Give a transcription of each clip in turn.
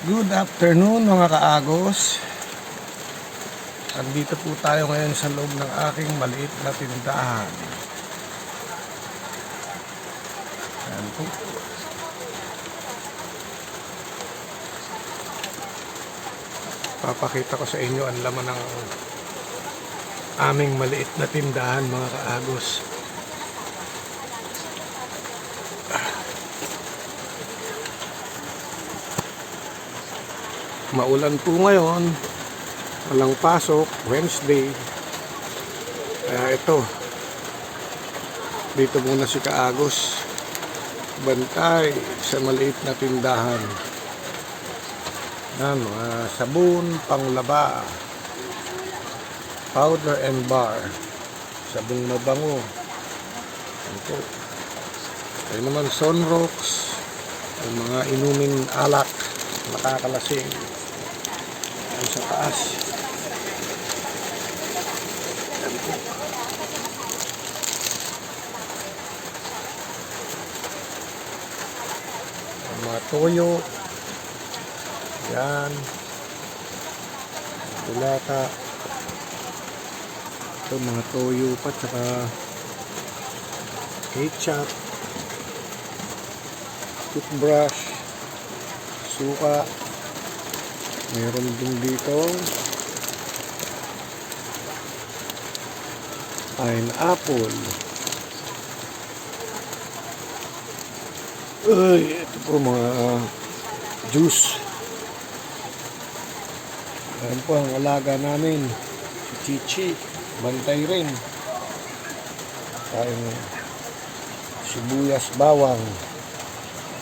Good afternoon mga kaagos. Andito po tayo ngayon sa loob ng aking maliit na tindahan. Ayan po. Papakita ko sa inyo ang laman ng aming maliit na tindahan mga kaagos. Maulan po ngayon. Walang pasok. Wednesday. Kaya ito. Dito muna si Kaagos. Bantay sa maliit na tindahan. Yan, mga sabon, panglaba. Powder and bar. Sabong mabango. Ito naman sunrocks. Yung mga inuming alak. Nakakalasing. Sa taas. Mga toyo. Yan. Tulata. Ito mga toyo pa tsaka ketchup. Toothbrush. Suka. Meron din dito pineapple. Ay, ito po mga ah, juice. Ayan po ang alaga namin. Si Chichi. Bantay rin. Tayong sibuyas, bawang,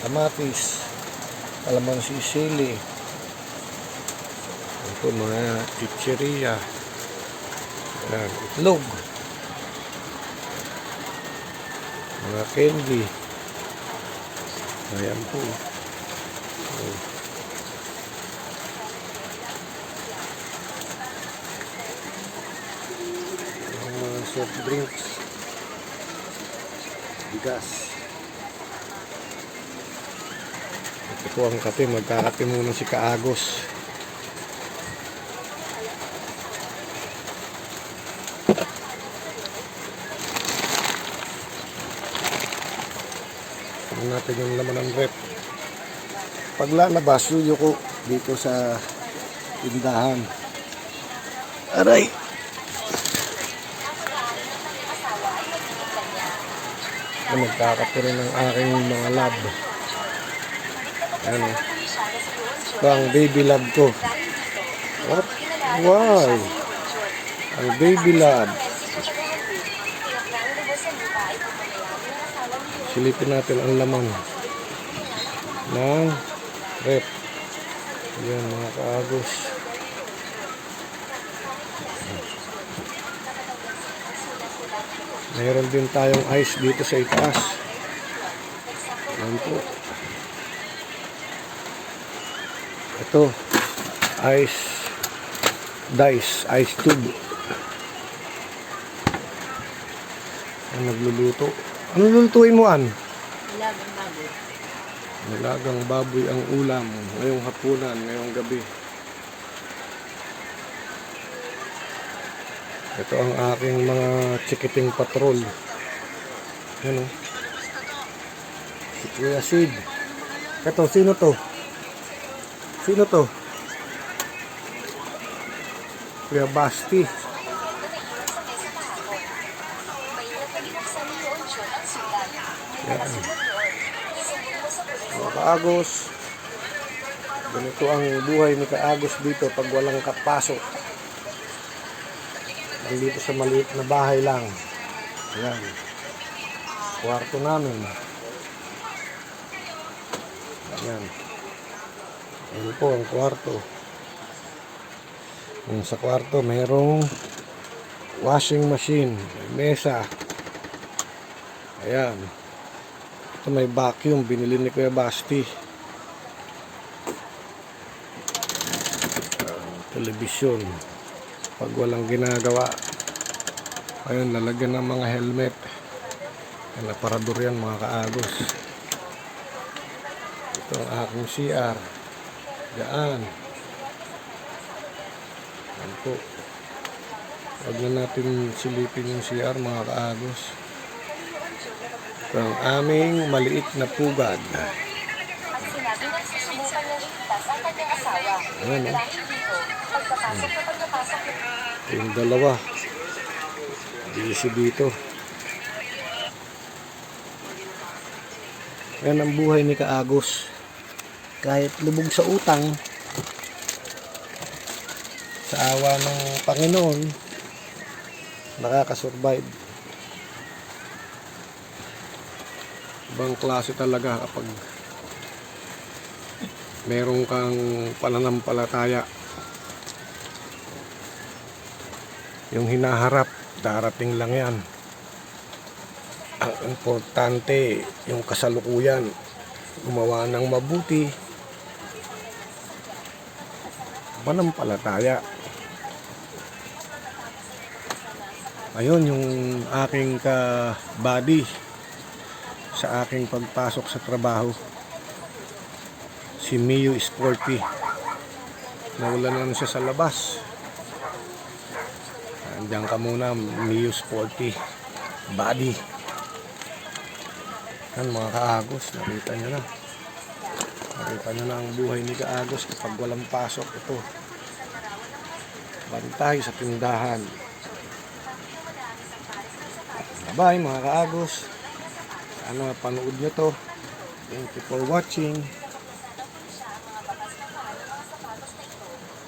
kamatis, kalamansi sili. Ito mga chicheria. Ayan, itlog. Mga candy. Ayan po. Ang mga soft drinks. Bigas. Ito po ang kape. Magkakape muna si Kaagos. Tingnan natin yung laman ng rep. Paglalabas, ko dito sa tindahan. Aray! Ay, Nagkakape rin ng aking mga lab. Ano? Ito ang baby lab ko. What? Wow! Ang baby lab. Silipin natin ang laman ng rep. Yan mga kaagos. Mayroon din tayong ice dito sa itaas. Yan po. Ito. Ice. Dice. Ice tube. Ang nagluluto. Ano lulutuin mo, An? Ilagang baboy. Nilagang baboy ang ulam ngayong hapunan, ngayong gabi. Ito ang aking mga chikiting patrol. Yan o. Si Kuya Sid. Ito, sino to? Sino to? Kuya Basti. Yan. Mga kaagos. Ganito ang buhay ni kaagos dito pag walang kapasok. Nandito sa maliit na bahay lang. Yan. Kwarto namin. Yan. Yan po ang kwarto. Yung sa kwarto mayroong washing machine, mesa. Ayan. Ito may vacuum, binili ni Kuya Basti. Telebisyon. Pag walang ginagawa. Ayun, lalagyan ng mga helmet. Yan, aparador yan mga kaagos. Ito ang aking CR. Yan. Yan po. Huwag na natin silipin yung CR mga kaagos. Ang aming maliit na pugad. Ng. Ayan, na pagkapasok Yung dalawa. Busy dito. Yan ang buhay ni Kaagos. Kahit lubog sa utang, sa awa ng Panginoon, nakakasurvive. Ibang klase talaga kapag meron kang pananampalataya. Yung hinaharap, darating lang yan. Ang importante, yung kasalukuyan, gumawa ng mabuti, manampalataya. Ayun, yung aking ka-body sa aking pagpasok sa trabaho. Si Mio Sporty. Nawala na siya sa labas. Andiyan ka muna, Mio Sporty. Body. Yan mga kaagos, nakita nyo na. Nakita nyo na ang buhay ni Kaagos kapag walang pasok ito. Bantay sa tindahan. Bye mga kaagos. Sana panood nyo to. Thank you for watching.